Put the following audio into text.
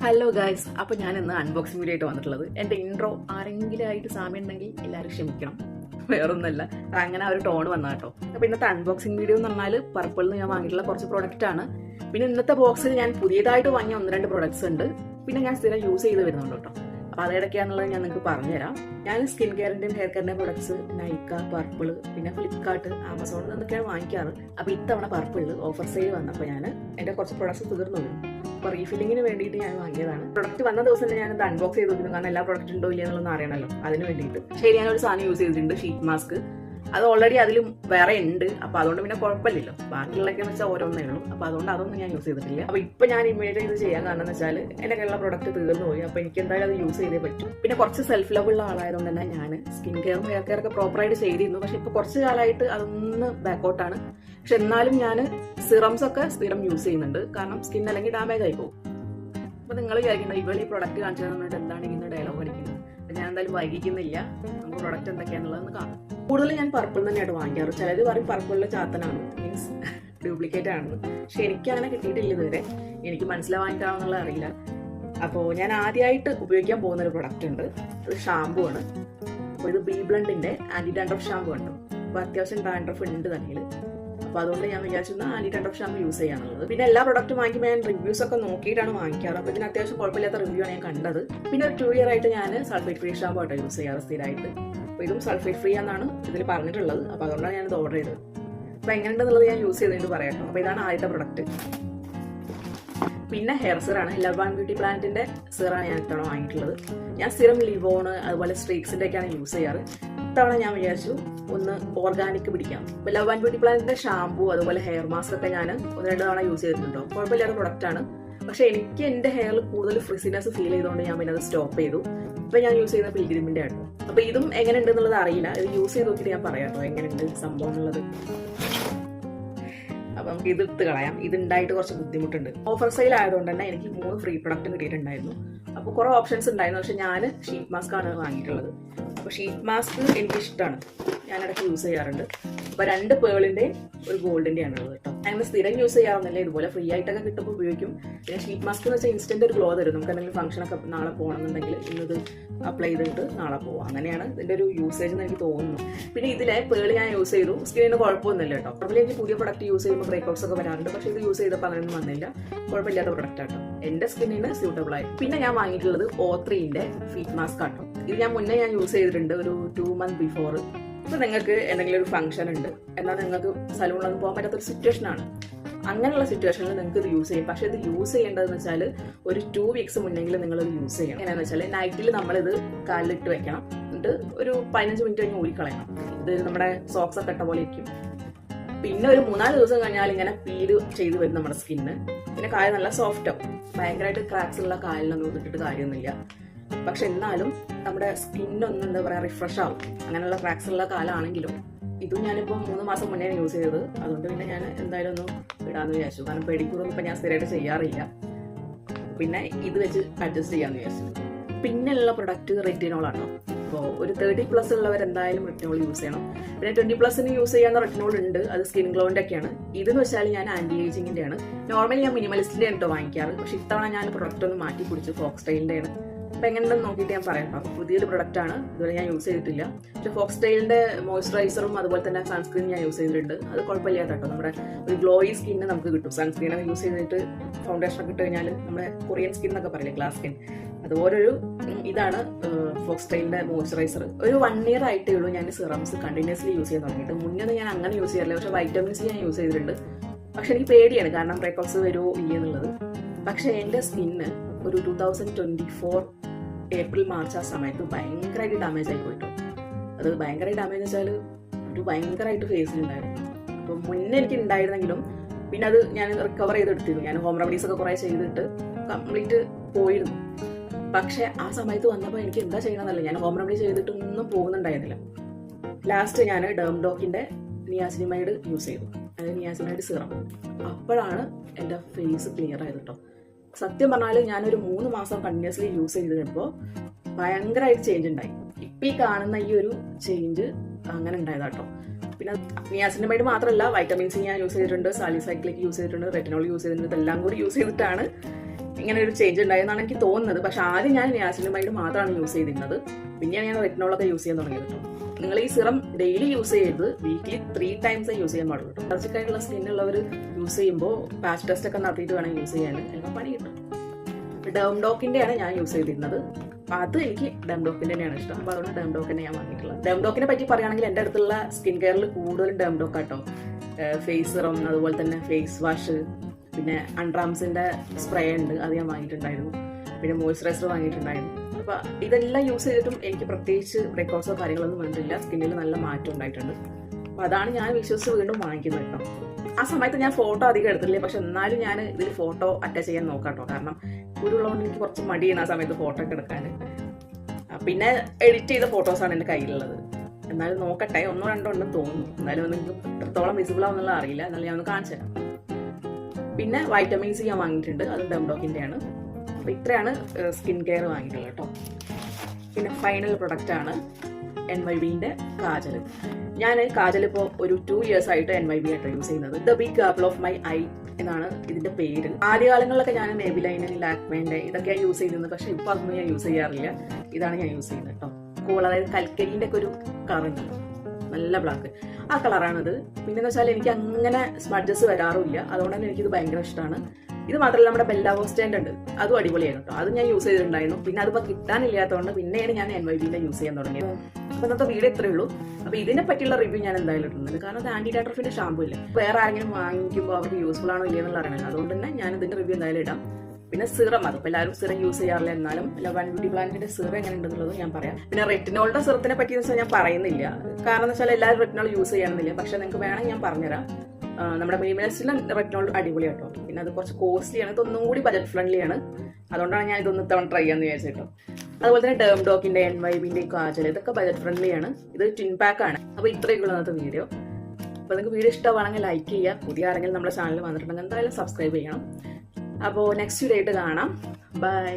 Hello guys അപ്പൊ ഞാൻ ഇന്ന് അൺബോക്സിംഗ് വീഡിയോ ആയിട്ട് വന്നിട്ടുള്ളത്. എന്റെ ഇൻട്രോ ആരെങ്കിലും ആയിട്ട് സാമ്യം ഉണ്ടെങ്കിൽ എല്ലാവരും ക്ഷമിക്കണം. വേറൊന്നല്ല അങ്ങനെ ആ ഒരു ടോൺ വന്ന കേട്ടോ. അപ്പൊ ഇന്നത്തെ അൺബോക്സിംഗ് വീഡിയോ എന്ന് പറഞ്ഞാൽ പർപ്പിളിൽ നിന്ന് ഞാൻ വാങ്ങിയിട്ടുള്ള കുറച്ച് പ്രോഡക്റ്റ് ആണ്. പിന്നെ ഇന്നത്തെ ബോക്സിൽ ഞാൻ പുതിയതായിട്ട് വാങ്ങിയ ഒന്ന് രണ്ട് പ്രോഡക്ട്സ് ഉണ്ട്. പിന്നെ ഞാൻ സ്ഥിരം യൂസ് ചെയ്ത് വരുന്നുണ്ട് കേട്ടോ. അപ്പൊ അതേതൊക്കെയാണെന്നുള്ളത് ഞാൻ നിങ്ങൾക്ക് പറഞ്ഞുതരാം. ഞാൻ സ്കിൻ കെയറിന്റെയും ഹെയർ കെയറിന്റെയും പ്രൊഡക്ട്സ് നൈക്ക പർപ്പിൾ പിന്നെ ഫ്ലിപ്കാർട്ട് ആമസോൺ എന്നൊക്കെയാണ് വാങ്ങിക്കാറ്. അപ്പൊ ഇത്തവണ പർപ്പിളിൽ ഓഫർ സെയിൽ വന്നപ്പോൾ ഞാൻ എന്റെ കുറച്ച് പ്രൊഡക്ട്സ് തീർന്നു. അപ്പോൾ റീഫില്ലിങ്ങിന് വേണ്ടിയിട്ട് ഞാൻ വാങ്ങിയതാണ്. പ്രൊഡക്റ്റ് വന്ന ദിവസം തന്നെ ഇത് അൺബോക്സ് ചെയ്ത് നോക്കുന്നു കാരണം എല്ലാ പ്രൊഡക്റ്റ് ഉണ്ടോ ഇല്ല എന്നുള്ളതൊന്നും അറിയണമല്ലോ. അതിന് വേണ്ടിയിട്ട്. ശരി ഞാനൊരു സാധനം യൂസ് ചെയ്തിട്ടുണ്ട് ഷീറ്റ് മാസ്ക് അത് ഓൾറെഡി അതിലും വേറെ ഉണ്ട്. അപ്പൊ അതുകൊണ്ട് പിന്നെ കുഴപ്പമില്ലല്ലോ. ബാക്കിയുള്ളതൊക്കെ വെച്ചാൽ ഓരോന്നേ ഉള്ളൂ. അപ്പൊ അതുകൊണ്ട് അതൊന്നും ഞാൻ യൂസ് ചെയ്തിട്ടില്ല. അപ്പൊ ഇപ്പൊ ഞാൻ ഇമേജ് ഇത് ചെയ്യാൻ കാരണം എന്ന് വെച്ചാൽ എന്റെ കയ്യിലുള്ള പ്രൊഡക്റ്റ് തീർന്നു പോയി. അപ്പൊ എനിക്ക് എന്തായാലും അത് യൂസ് ചെയ്തേ പറ്റും. പിന്നെ കുറച്ച് സെൽഫ് ലവ് ഉള്ള ആളായതുകൊണ്ട് തന്നെ ഞാൻ സ്കിൻ കെയറും ഹെയർ കെയർ ഒക്കെ പ്രോപ്പറായിട്ട് ചെയ്തിരുന്നു പക്ഷെ ഇപ്പൊ കുറച്ച് കാലമായിട്ട് അതൊന്ന് ബാക്കൗട്ടാണ് പക്ഷെ എന്നാലും ഞാൻ സിറംസ് ഒക്കെ സ്ഥിരം യൂസ് ചെയ്യുന്നുണ്ട്. കാരണം സ്കിൻ അല്ലെങ്കിൽ ഡാമേജ് ആയി പോകും. അപ്പൊ നിങ്ങൾ വിചാരിക്കുന്നത് ഇവൾ ഈ പ്രൊഡക്റ്റ് കാണിച്ചു തന്നിട്ട് എന്താണ് ഇങ്ങനെ ഡയലോഗ് അടിക്കുന്നത്? ഞാൻ എന്തായാലും വൈകിക്കുന്നില്ല. നമുക്ക് പ്രൊഡക്റ്റ് എന്തൊക്കെയാണുള്ളതെന്ന് കാണാം. കൂടുതൽ ഞാൻ പർപ്പിൾ തന്നെയാണ് വാങ്ങിക്കാറ്. ചിലർ പറയും പർപ്പിളിലെ ചാത്തനാണ്. മീൻസ് ഡ്യൂപ്ലിക്കേറ്റ് ആണെന്ന് പക്ഷെ എനിക്ക് അങ്ങനെ കിട്ടിയിട്ടില്ല ഇതുവരെ. എനിക്ക് മനസ്സിലാവാനിട്ടാണെന്നുള്ള അറിയില്ല. അപ്പോൾ ഞാൻ ആദ്യമായിട്ട് ഉപയോഗിക്കാൻ പോകുന്ന ഒരു പ്രൊഡക്റ്റ് ഉണ്ട്. അത് ഷാമ്പു ആണ്. അപ്പോൾ ഇത് ബി ബ്ലണ്ടിന്റെ ആന്റി ഡാൻഡ്രഫ് ഷാമ്പു ഉണ്ട് അപ്പോൾ അത്യാവശ്യം ഡാൻഡ്രഫ് ഉണ്ട് തന്നെയിൽ അപ്പോൾ അതുകൊണ്ട് ഞാൻ വിചാരിച്ചു ആന്റി ഡാൻഡ്രഫ് ഷാമ്പു യൂസ് ചെയ്യാനുള്ളത് പിന്നെ എല്ലാ പ്രൊഡക്റ്റും വാങ്ങിക്കുമ്പോൾ ഞാൻ റിവ്യൂസ് ഒക്കെ നോക്കിയിട്ടാണ് വാങ്ങിക്കാറ്. അപ്പോൾ ഇതിന് അത്യാവശ്യം കുഴപ്പമില്ലാത്ത റിവ്യൂ ആണ് ഞാൻ കണ്ടത്. പിന്നെ ഒരു ടു ഇയർ ആയിട്ട് ഞാൻ സൾഫേറ്റ് ഫ്രീ ഷാമ്പു ആയിട്ട് യൂസ് ചെയ്യാറ് സ്ഥിരമായിട്ട് അപ്പോൾ ഇതും സൾഫേറ്റ് ഫ്രീ എന്നാണ് ഇതിൽ പറഞ്ഞിട്ടുള്ളത്. അപ്പോൾ അതുകൊണ്ടാണ് ഞാനിത് ഓർഡർ ചെയ്തത്. അപ്പോൾ എങ്ങനെയുണ്ടെന്നുള്ളത് ഞാൻ യൂസ് ചെയ്തിട്ട് പറയാം അപ്പോൾ ഇതാണ് ആദ്യത്തെ പ്രൊഡക്റ്റ് പിന്നെ ഹെയർ സിറാണ് ലവ് ആൻഡ് ബ്യൂട്ടി പ്ലാന്റിന്റെ സിറാണ് ഞാൻ ഇത്തവണ വാങ്ങിയിട്ടുള്ളത്. ഞാൻ സിറം ലിവോണ് അതുപോലെ സ്ട്രീക്സിന്റെ ഒക്കെയാണ് യൂസ് ചെയ്യാറ്. ഇത്തവണ ഞാൻ വിചാരിച്ചു. ഒന്ന് ഓർഗാനിക് പിടിക്കാം. ലവ് ആൻഡ് ബ്യൂട്ടി പ്ലാന്റിന്റെ ഷാമ്പു അതുപോലെ ഹെയർ മാസ്ക് ഒക്കെ ഞാൻ ഒന്ന് രണ്ട് തവണ യൂസ് ചെയ്തിട്ടുണ്ടോ? കുഴപ്പമില്ലാത്ത പ്രൊഡക്റ്റ് ആണ്. പക്ഷെ എനിക്ക് എന്റെ ഹെയറിൽ കൂടുതൽ ഫ്രിസിനെസ് ഫീൽ ചെയ്തുകൊണ്ട് ഞാൻ പിന്നെ അത് സ്റ്റോപ്പ് ചെയ്തു. ഇപ്പൊ ഞാൻ യൂസ് ചെയ്യുന്ന പിൽഗ്രിമിന്റെ ആണ്. അപ്പൊ ഇതും എങ്ങനെ ഉണ്ട് എന്നുള്ളത് അറിയില്ല. ഇത് യൂസ് ചെയ്ത് നോക്കിയിട്ട് ഞാൻ പറയാം കേട്ടോ എങ്ങനെയുണ്ട് സംഭവം എന്നുള്ളത്. അപ്പൊ നമുക്ക് ഇത് എടുത്ത് കളയാം. ഇത് ഉണ്ടായിട്ട് കുറച്ച് ബുദ്ധിമുട്ടുണ്ട്. ഓഫർ സെയിൽ ആയതുകൊണ്ട് തന്നെ എനിക്ക് മൂന്ന് ഫ്രീ പ്രൊഡക്റ്റ് കിട്ടിയിട്ടുണ്ടായിരുന്നു. അപ്പോൾ കുറേ ഓപ്ഷൻസ് ഉണ്ടായിരുന്നു. പക്ഷെ ഞാൻ ഷീറ്റ് മാസ്ക് ആണ് വാങ്ങിയിട്ടുള്ളത്. അപ്പോൾ ഷീറ്റ് മാസ്ക് എനിക്ക് ഇഷ്ടമാണ് ഞാൻ ഇടയ്ക്ക് യൂസ് ചെയ്യാറുണ്ട്. അപ്പോൾ രണ്ട് പേളിന്റെയും ഒരു ഗോൾഡിന്റെ ആണ് കേട്ടോ. അങ്ങനെ സ്ഥിരം യൂസ് ചെയ്യാറൊന്നുമില്ല ഇതുപോലെ ഫ്രീ ആയിട്ടൊക്കെ കിട്ടുമ്പോൾ ഉപയോഗിക്കും. പിന്നെ ഷീറ്റ് മാസ്ക് എന്ന് വെച്ചാൽ ഇൻസ്റ്റന്റ് ഒരു ഗ്ലോ തരും നമുക്ക് എന്തെങ്കിലും ഫംഗ്ഷനൊക്കെ നാളെ പോകണമെന്നുണ്ടെങ്കിൽ ഇന്നത് അപ്ലൈ ചെയ്തിട്ട് നാളെ പോവാം. അങ്ങനെയാണ് ഇതിന്റെ ഒരു യൂസേജ് എന്ന് എനിക്ക് തോന്നുന്നു. പിന്നെ ഇതിലെ പേൾ ഞാൻ യൂസ് ചെയ്തു. സ്കിന്നിന് കുഴപ്പമൊന്നുമില്ല കേട്ടോ. അതുപോലെ എനിക്ക് പുതിയ പ്രൊഡക്റ്റ് യൂസ് ചെയ്യുമ്പോൾ ബ്രേക്ക്ഔട്ട്സ് ഒക്കെ വരാറുണ്ട്. പക്ഷേ ഇത് യൂസ് ചെയ്തപ്പോൾ അങ്ങനെയൊന്നും വന്നില്ല. കുഴപ്പമില്ലാത്ത പ്രൊഡക്റ്റ് ആട്ടോ എന്റെ സ്കിന്നിന് സ്യൂട്ടബിൾ ആയി. പിന്നെ ഞാൻ വാങ്ങിയിട്ടുള്ളത് ഓ ത്രീന്റെ ഫീറ്റ് മാസ്ക് ആട്ടോ ഇത് ഞാൻ മുന്നേ ഞാൻ യൂസ് ചെയ്തിട്ടുണ്ട് ഒരു ടു മന്ത് ബിഫോർ ഇപ്പൊ നിങ്ങൾക്ക് എന്തെങ്കിലും ഒരു ഫംഗ്ഷൻ ഉണ്ട് എന്നാൽ നിങ്ങൾക്ക് സലൂണിലൊന്നും പോകാൻ പറ്റാത്തൊരു സിറ്റുവേഷൻ ആണ്. അങ്ങനെയുള്ള സിറ്റുവേഷനിൽ നിങ്ങൾക്ക് ഇത് യൂസ് ചെയ്യാം. പക്ഷേ ഇത് യൂസ് ചെയ്യേണ്ടതെന്ന് വെച്ചാൽ ഒരു ടു വീക്സ് മുന്നെങ്കിലും നിങ്ങൾ ഇത് യൂസ് ചെയ്യണം. എങ്ങനെയാണെന്ന് വെച്ചാൽ നൈറ്റിൽ നമ്മളിത് കാലിലിട്ട് വെക്കണം. എന്നിട്ട് ഒരു പതിനഞ്ച് മിനിറ്റ് കഴിഞ്ഞ് ഊരിക്കളയണം ഇത് നമ്മുടെ സോക്സ് ഒക്കെ ഇട്ട പോലെ ഇരിക്കും. പിന്നെ ഒരു മൂന്നാൽ ദിവസം കഴിഞ്ഞാൽ ഇങ്ങനെ പീൽ ചെയ്ത് വരും നമ്മുടെ സ്കിന്ന് പിന്നെ കാൽ നല്ല സോഫ്റ്റ് ആവും ഭയങ്കരമായിട്ട് ക്രാക്സ് ഉള്ള കാലിലൊന്നും ഇട്ടിട്ട് കാര്യമൊന്നുമില്ല. പക്ഷെ എന്നാലും നമ്മുടെ സ്കിന്നൊന്നും എന്താ പറയുക റിഫ്രഷ് ആവും. അങ്ങനെയുള്ള ക്രാക്സ് ഉള്ള കാലാണെങ്കിലും ഇതും ഞാനിപ്പോൾ മൂന്ന് മാസം മുന്നേ യൂസ് ചെയ്തത്. അതുകൊണ്ട് പിന്നെ ഞാൻ എന്തായാലും ഒന്ന് ഇടാന്ന് വിചാരിച്ചു. കാരണം പെഡിക്യൂറൊന്നും ഇപ്പം ഞാൻ സ്ഥിരമായിട്ട് ചെയ്യാറില്ല. പിന്നെ ഇത് വെച്ച് അഡ്ജസ്റ്റ് ചെയ്യാന്ന് വിചാരിച്ചു. പിന്നെയുള്ള പ്രൊഡക്റ്റ് റെറ്റിനോളാണ് അപ്പോൾ ഒരു തേർട്ടി പ്ലസ് ഉള്ളവർ എന്തായാലും റെറ്റിനോൾ യൂസ് ചെയ്യണം. പിന്നെ ട്വന്റി പ്ലസിന് യൂസ് ചെയ്യാവുന്ന റെറ്റിനോൾ ഉണ്ട്. അത് സ്കിൻ ഗ്ലോന്റെ ഒക്കെയാണ്. ഇതെന്ന് വെച്ചാൽ ഞാൻ ആന്റി ഏജിങ്ങിന്റെ ആണ് നോർമലി ഞാൻ മിനിമലിസ്റ്റിന്റെ ആണ് കേട്ടോ വാങ്ങിക്കാറ്. പക്ഷെ ഇത്തവണ ഞാൻ പ്രൊഡക്റ്റ് ഒന്ന് മാറ്റി പിടിച്ചു. ഫോക്സ് സ്റ്റൈലിന്റെ ആണ് അപ്പൊ എങ്ങനെയുണ്ടെന്ന് നോക്കിയിട്ട് ഞാൻ പറയാം. അപ്പം പുതിയൊരു പ്രൊഡക്റ്റ് ആണ്. ഇതുവരെ ഞാൻ യൂസ് ചെയ്തിട്ടില്ല. പക്ഷേ ഫോക്സ് ടെയിലിന്റെ മോയ്സ്ചറൈസറും അതുപോലെ തന്നെ സൺസ്ക്രീൻ ഞാൻ യൂസ് ചെയ്തിട്ടുണ്ട്. അത് കുഴപ്പമില്ലാത്ത കേട്ടോ. നമ്മുടെ ഒരു ഗ്ലോയി സ്കിന്ന് നമുക്ക് കിട്ടും. സൺസ്ക്രീനൊക്കെ യൂസ് ചെയ്തിട്ട് ഫൗണ്ടേഷൻ ഒക്കെ ഇട്ട് കഴിഞ്ഞാൽ നമ്മുടെ കൊറിയൻ സ്കിൻ എന്നൊക്കെ പറയില്ലേ ഗ്ലാസ് സ്കിൻ അതുപോലൊരു ഇതാണ് ഫോക്സ് ടെയിലിന്റെ മോയ്സ്ചറൈസർ ഒരു വൺ ഇയർ ആയിട്ടേ ഉള്ളൂ ഞാൻ സിറംസ് കണ്ടിന്യൂസ്ലി യൂസ് ചെയ്യാൻ തുടങ്ങിയിട്ട്. മുന്നേ ഞാൻ അങ്ങനെ യൂസ് ചെയ്യാറില്ല. പക്ഷേ വൈറ്റമിൻസ് ഞാൻ യൂസ് ചെയ്തിട്ടുണ്ട്. പക്ഷെ എനിക്ക് പേടിയാണ്. കാരണം ബ്രേക്കൗട്ട്സ് വരുമോ ഇല്ലെന്നുള്ളത് പക്ഷെ എന്റെ സ്കിന്ന് ഒരു two thousand twenty four April March ആ സമയത്ത് ഭയങ്കരമായിട്ട് ഡാമേജ് ആയി പോയിട്ടു. അത് ഭയങ്കര ഡാമേജ് വെച്ചാൽ ഒരു ഭയങ്കരമായിട്ട് ഫേസിലുണ്ടായിരുന്നു അപ്പം മുന്നേ എനിക്ക് ഉണ്ടായിരുന്നെങ്കിലും പിന്നെ അത് ഞാൻ റിക്കവർ ചെയ്തെടുത്തിരുന്നു. ഞാൻ ഹോം റെമഡീസ് ഒക്കെ കുറേ ചെയ്തിട്ട് കംപ്ലീറ്റ് പോയിരുന്നു. പക്ഷെ ആ സമയത്ത് വന്നപ്പോൾ എനിക്ക് എന്താ ചെയ്യണമെന്നല്ല ഞാൻ ഹോം റെമഡി ചെയ്തിട്ടൊന്നും പോകുന്നുണ്ടായിരുന്നില്ല. ലാസ്റ്റ് ഞാൻ ഡേം ഡോക്കിന്റെ നിയാസിനിമൈഡ് യൂസ് ചെയ്തു. അതായത് നിയാസിനിമൈഡ് സീറം അപ്പോഴാണ് എന്റെ ഫേസ് ക്ലിയർ ആയത് കേട്ടോ സത്യം പറഞ്ഞാൽ ഞാനൊരു മൂന്ന് മാസം കണ്ടിന്യൂസ്ലി യൂസ് ചെയ്ത് കഴിഞ്ഞപ്പോൾ ഭയങ്കരമായിട്ട് ചേഞ്ച് ഉണ്ടായി. ഇപ്പം ഈ കാണുന്ന ഈ ഒരു ചേഞ്ച് അങ്ങനെ ഉണ്ടായതാട്ടോ. പിന്നെ നിയാസിനമൈഡ് മാത്രമല്ല വൈറ്റമിൻ സി ഞാൻ യൂസ് ചെയ്തിട്ടുണ്ട് സാലിസൈക്ലിക് യൂസ് ചെയ്തിട്ടുണ്ട് റെറ്റിനോൾ യൂസ് ചെയ്തിട്ടുണ്ട് ഇതെല്ലാം കൂടി യൂസ് ചെയ്തിട്ടാണ് ഇങ്ങനെ ഒരു ചേഞ്ച് ഉണ്ടായെന്നാണ് എനിക്ക് തോന്നുന്നത്. പക്ഷെ ആദ്യം ഞാൻ നിയാസിനുമൈഡ് മാത്രമാണ് യൂസ് ചെയ്തിരുന്നത്. പിന്നെയാണ് ഞാൻ റെറ്റിനോളൊക്കെ യൂസ് ചെയ്യാൻ തുടങ്ങിയത് നിങ്ങൾ ഈ സിറം ഡെയിലി യൂസ് ചെയ്ത് വീക്കിലി ത്രീ ടൈംസ് യൂസ് ചെയ്യാൻ പാടുള്ളൂ കേട്ടോ അലർജിക്കായിട്ടുള്ള സ്കിന്നുള്ളവർ യൂസ് ചെയ്യുമ്പോൾ പാച്ച് ടെസ്റ്റ് ഒക്കെ നടത്തിയിട്ട് വേണം യൂസ് ചെയ്യാൻ. ചിലപ്പോൾ പണി കിട്ടും. ഡെംഡോക്കിന്റെയാണ് ഞാൻ യൂസ് ചെയ്തിരുന്നത്. അപ്പോൾ അത് എനിക്ക് ഡെംഡോക്കിന്റെ തന്നെയാണ് ഇഷ്ടം. അപ്പോൾ അതുകൊണ്ട് ഡെംഡോക്ക് തന്നെ ഞാൻ വാങ്ങിയിട്ടുള്ളത് ഡെംഡോക്കിനെ പറ്റി പറയുകയാണെങ്കിൽ എന്റെ അടുത്തുള്ള സ്കിൻ കെയറിൽ കൂടുതലും ഡെംഡോക്ക് കേട്ടോ ഫേസ് സിറം അതുപോലെ തന്നെ ഫേസ് വാഷ് പിന്നെ അൺട്രാംസിന്റെ സ്പ്രേ ഉണ്ട് അത് ഞാൻ വാങ്ങിയിട്ടുണ്ടായിരുന്നു. പിന്നെ മോയ്സ്ചറൈസർ വാങ്ങിയിട്ടുണ്ടായിരുന്നു. അപ്പോൾ ഇതെല്ലാം യൂസ് ചെയ്തിട്ടും എനിക്ക് പ്രത്യേകിച്ച് ബ്രേക്കൗട്ട്സോ കാര്യങ്ങളൊന്നും വന്നിട്ടില്ല. സ്കിന്നിൽ നല്ല മാറ്റം ഉണ്ടായിട്ടുണ്ട്. അപ്പോൾ അതാണ് ഞാൻ വിശ്വസിച്ച് വീണ്ടും വാങ്ങിക്കുന്നത് കേട്ടോ. ആ സമയത്ത് ഞാൻ ഫോട്ടോ അധികം എടുത്തില്ലേ പക്ഷെ എന്നാലും ഞാൻ ഇതിൽ ഫോട്ടോ അറ്റാച്ച് ചെയ്യാൻ നോക്കാം കേട്ടോ. കാരണം കുരുള്ളതുകൊണ്ട് എനിക്ക് കുറച്ച് മടിയാണ് ആ സമയത്ത് ഫോട്ടോ ഒക്കെ എടുക്കാൻ പിന്നെ എഡിറ്റ് ചെയ്ത ഫോട്ടോസാണ് എന്റെ കയ്യിലുള്ളത്. എന്നാലും നോക്കട്ടെ ഒന്നോ രണ്ടോ ഉണ്ടെന്ന് തോന്നുന്നു. എന്നാലും ഒന്നും എത്രത്തോളം വിസിബിൾ ആവുന്നുള്ള അറിയില്ല. എന്നാലും ഞാൻ ഒന്ന് കാണിച്ചു തരാം. പിന്നെ വൈറ്റമിൻ സി ഞാൻ വാങ്ങിയിട്ടുണ്ട് അത് ഡെംഡോക്കിന്റെ ആണ് അപ്പോൾ ഇത്രയാണ് സ്കിൻ കെയർ വാങ്ങിയിട്ടുള്ളത് കേട്ടോ. പിന്നെ ഫൈനൽ പ്രൊഡക്റ്റാണ് എൻ വൈ ബിന്റെ കാജൽ ഞാൻ കാജൽ ഇപ്പോൾ ഒരു ടു ഇയേഴ്സ് ആയിട്ട് എൻ വൈ ബി ആയിട്ട് യൂസ് ചെയ്യുന്നത്. The big apple of my eye എന്നാണ് ഇതിന്റെ പേര്. ആദ്യകാലങ്ങളിലൊക്കെ ഞാൻ മേബിലൈനിൽ ലാക്മേന്റെ ഇതൊക്കെയാണ് യൂസ് ചെയ്തിരുന്നത്. പക്ഷെ ഇപ്പോൾ അതൊന്നും ഞാൻ യൂസ് ചെയ്യാറില്ല. ഇതാണ് ഞാൻ യൂസ് ചെയ്യുന്നത് കേട്ടോ. കൂൾ അതായത് കൽക്കരിന്റെ ഒക്കെ ഒരു കളറുണ്ട് നല്ല ബ്ലാക്ക് ആ കളറാണിത് പിന്നെന്ന് വെച്ചാൽ എനിക്ക് അങ്ങനെ സ്മഡ്ജസ് വരാറുമില്ല. അതുകൊണ്ട് തന്നെ എനിക്കിത് ഭയങ്കര ഇഷ്ടമാണ് ഇത് മാത്രമല്ല നമ്മുടെ ബെല്ലാവോ സ്റ്റാൻഡ് ഉണ്ട്. അതും അടിപൊളിയാണ് കേട്ടോ അത് ഞാൻ യൂസ് ചെയ്തിട്ടുണ്ടായിരുന്നു. പിന്നെ അതിപ്പോൾ കിട്ടാനില്ലാത്തതുകൊണ്ട് പിന്നെയാണ് ഞാൻ എൻ വൈ ബിന്റെ യൂസ് ചെയ്യാൻ തുടങ്ങിയത്. അപ്പോൾ ഇന്നത്തെ വീഡിയോ ഇത്രയേ ഉള്ളൂ. അപ്പോൾ ഇതിനെ പറ്റിയുള്ള റിവ്യൂ ഞാൻ എന്തായാലും ഇട്ടിട്ടുണ്ട് കാരണം അത് ആന്റി ഡാട്രഫിന്റെ ഷാമ്പു ഇല്ല? വേറെ ആരെങ്കിലും വാങ്ങിക്കുമ്പോൾ അവർക്ക് യൂസ്ഫുൾ ആണോ ഇല്ലയെന്നുള്ള അറിയണം അതുകൊണ്ട് തന്നെ ഞാൻ ഇതിന്റെ റിവ്യൂ എന്തായാലും ഇടാം. പിന്നെ സിറം അതിപ്പോൾ എല്ലാവരും സിറം യൂസ് ചെയ്യാറില്ല. എന്നാലും വൺ ബ്യൂട്ടി പ്ലാന്റിന്റെ സിറം എങ്ങനെ ഉണ്ടെന്നുള്ളത് ഞാൻ പറയാം. പിന്നെ റെറ്റിനോളുടെ സിറത്തിനെ പറ്റി വെച്ചാൽ ഞാൻ പറയുന്നില്ല. കാരണം എന്ന് വെച്ചാൽ എല്ലാവരും റെറ്റിനോൾ യൂസ് ചെയ്യണമെന്നില്ല പക്ഷെ നിങ്ങൾക്ക് വേണമെങ്കിൽ ഞാൻ പറഞ്ഞുതരാം. നമ്മുടെ മിനിമലിസ്റ്റിലെ റെറ്റിനോൾ അടിപൊളി കേട്ടോ പിന്നെ അത് കുറച്ച് കോസ്റ്റ്ലി ആണ്. ഇതൊന്നും കൂടി ബജറ്റ് ഫ്രണ്ട്ലി ആണ്. അതുകൊണ്ടാണ് ഞാൻ ഇതൊന്ന് തവണ ട്രൈ ചെയ്യാന്ന് വിചാരിച്ചിട്ടോ അതുപോലെ തന്നെ ഡേം ഡോക്കിന്റെ എൻ വൈബിന്റെ കാജൽ ഇതൊക്കെ ബജറ്റ് ഫ്രണ്ട്ലി ആണ്. ഇത് ടിൻ പാക്ക് ആണ്. അപ്പോൾ ഇത്രയൊക്കെയുള്ള അന്നത്തെ വീഡിയോ അപ്പോൾ നിങ്ങൾക്ക് വീഡിയോ ഇഷ്ടമാണെങ്കിൽ ലൈക്ക് ചെയ്യുക. പുതിയ ആരെങ്കിലും നമ്മുടെ ചാനൽ വന്നിട്ടുണ്ടെങ്കിൽ എന്തായാലും സബ്സ്ക്രൈബ് ചെയ്യണം. അപ്പോൾ നെക്സ്റ്റ് വീഡിയോ ആയിട്ട് കാണാം. ബൈ